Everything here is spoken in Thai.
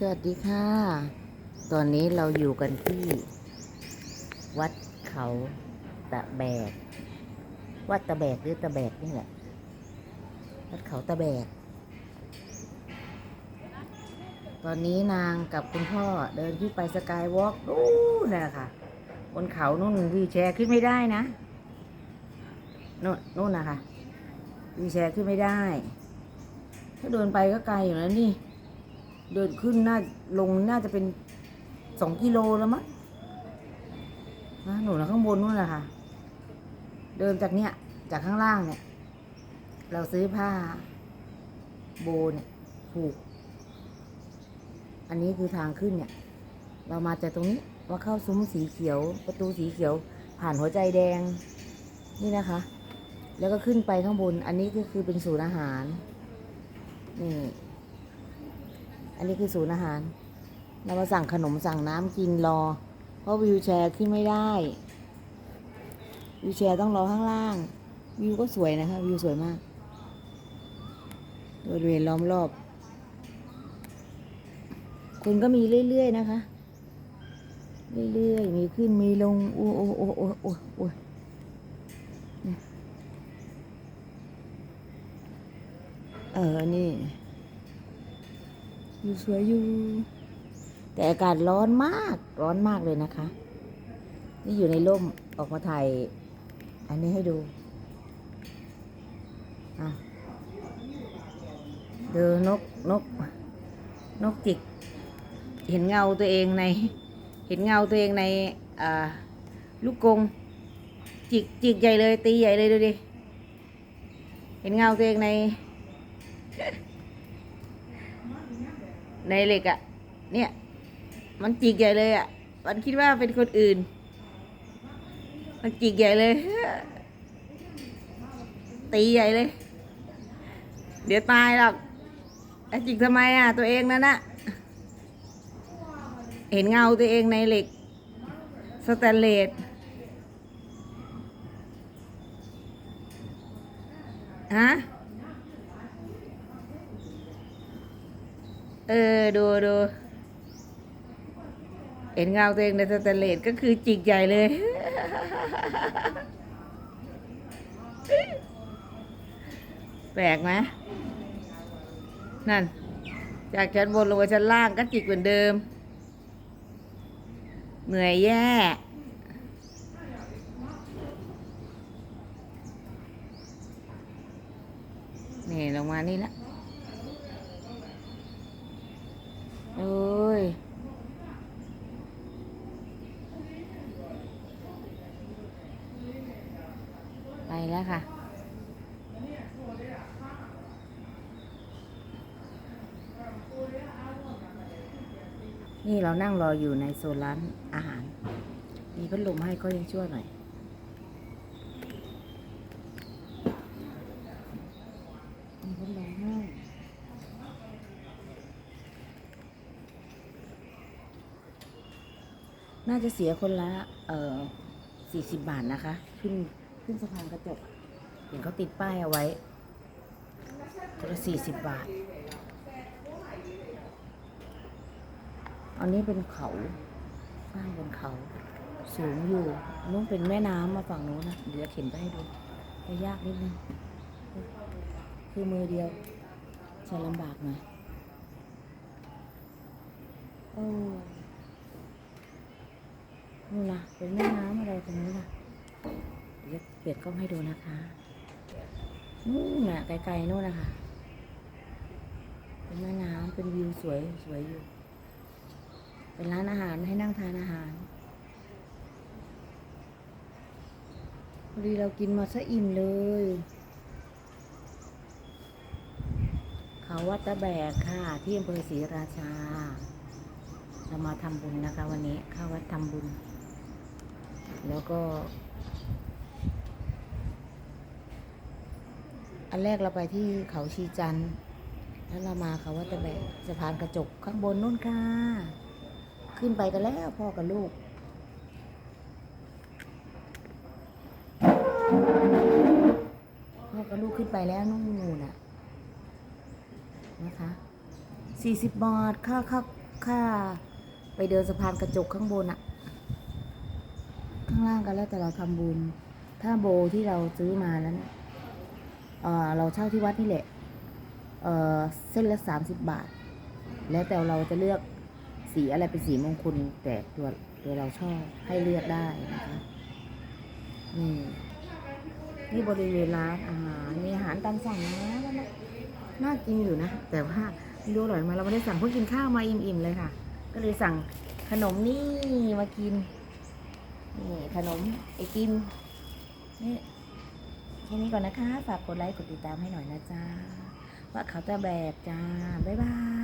สวัสดีค่ะ ตอนนี้เราอยู่กันที่ วัดเขาตะแบก วัดตะแบกหรือตะแบกนี่แหละ วัดเขาตะแบก ตอนนี้นางกับคุณพ่อเดินขึ้นไปสกายวอล์กนู่นน่ะค่ะ บนเขานู่นวีแชร์ขึ้นไม่ได้นะ นู่นนู่นนะคะวีแชร์ขึ้นไม่ได้ ถ้าเดินไปก็ไกลอยู่แล้วนี่ เดินขึ้นน่าลงน่าจะเป็นสองกิโลแล้วมั้งนะหนูนะข้างบนนู่นแหละค่ะ เดินจากเนี้ยจากข้างล่างเนี่ย เราซื้อผ้า โบเนี่ยผูก อันนี้คือทางขึ้นเนี่ย เรามาจากตรงนี้ว่าเข้าซุ้มสีเขียว ประตูสีเขียว ผ่านหัวใจแดง นี่นะคะ แล้วก็ขึ้นไปข้างบน อันนี้ก็คือเป็นศูนย์อาหารนี่ อันนี้คือศูนย์อาหาร เรามาสั่งขนมสั่งน้ำกินรอ เพราะวิวแชร์ขึ้นไม่ได้ วิวแชร์ต้องรอข้างล่าง วิวก็สวยนะคะวิวสวยมากบริเวณล้อมรอบคุณก็มีเรื่อยๆนะคะ เรื่อยๆ มีขึ้นมีลง โอ้โอ้โอ้โอ้โอ้โอ้เออ นี่ อยู่สวยอยู่ แต่อากาศร้อนมาก ร้อนมากเลยนะคะ นี่อยู่ในร่มออกมาถ่ายอันนี้ให้ดูอะเดูนกนก นกจิก เห็นเงาตัวเองใน เห็นเงาตัวเองในลูกกงจิกจิกใหญ่เลยตีใหญ่เลยดูดิ เห็นเงาตัวเองใน ในเหล็กอะ่ะเนี่ย มันจิกใหญ่เลยอะ่ะมันคิดว่าเป็นคนอื่น มันจิกใหญ่เลย ตีใหญ่เลย เดี๋ยวตายหรอกไอ้จิกทำไมอะตัวเองนั่นนะเห็นเงาตัวเองในเหล็ก สแตนเลสฮะ เออ ดูดูเห็นเงาตัวเองในสแตนเลสก็คือจิกใหญ่เลย แปลกไหมนั่น จากชั้นบนลงมาชั้นล่างก็จิกเหมือนเดิม เหนื่อยแย่นี่ลงมานี่ละ โอ้ย ไป แล้วค่ะ นี่เรานั่งรออยู่ในโซนร้านอาหาร มีพัดลมให้ก็ยังชั่วหน่อยมีพัดลมให้น่าจะเสียคนละ เอ่อสี่สิบบาทนะคะ ขึ้น ขึ้นสะพานกระจกเห็นเขาติดป้ายเอาไว้คนละสี่สิบบาท อันนี้เป็นเขาสร้างบนเขา สูงอยู่นู้นเป็นแม่น้ำมาฝั่งนู้นนะ เดี๋ยวเข็นไปให้ดูจะยากนิดนึง คือมือเดียวใช้ลำบากหน่อยโอ้นู่นะเป็นแม่น้ำอะไรตรงนี้ล่ะ เดี๋ยวเปลี่ยนกล้องให้ดูนะคะนู่นน่ะไกลๆนู่นนะคะเป็นแม่น้ำเป็นวิวสวยสวยอยู่ เป็นร้านอาหารให้นั่งทานอาหารพอดีเรากินมาซะอิ่มเลย เขาวัดตะแบกค่ะ ที่อำเภอศรีราชา เรามาทำบุญนะคะ วันนี้เข้าวัดทำบุญ แล้วก็ อันแรกเราไปที่เขาชีจันทร์แล้วเรามาเขาวัดตะแบกสะพานกระจกข้างบนนู่นค่ะ ขึ้นไปกันแล้วพ่อกับลูกพ่อกับลูกขึ้นไปแล้วนู่นน่ะนะคะสี่สิบบาทค่าค่าค่าไปเดินสะพานกระจกข้างบนอะข้างล่างก็แล้วแต่เราทำบุญ ถ้าโบที่เราซื้อมานั้นเอ่อ เราเช่าที่วัดนี่แหละเเส้นละสามสิบบาท แล้วแต่เราจะเลือกสีอะไรเป็นสีมงคลแต่ตัวตัวเราชอบให้เลือกได้นะคะนี่นี่บริเวณร้านอาหารมีอาหารตามสั่งนะมันน่ะน่ากินอยู่นะ แต่ว่าไม่รู้อร่อยไหมเราไม่ได้สั่งเพิ่งกินข้าวมาอิ่มๆเลยค่ะ ก็เลยสั่งขนมนี่มากินนี่ขนมไอติมนี่ แค่นี้ก่อนนะคะ ฝากกดไลค์ กดติดตามให้หน่อยนะจ๊ะว่าเขาจะแบบจ้า บ๊ายบาย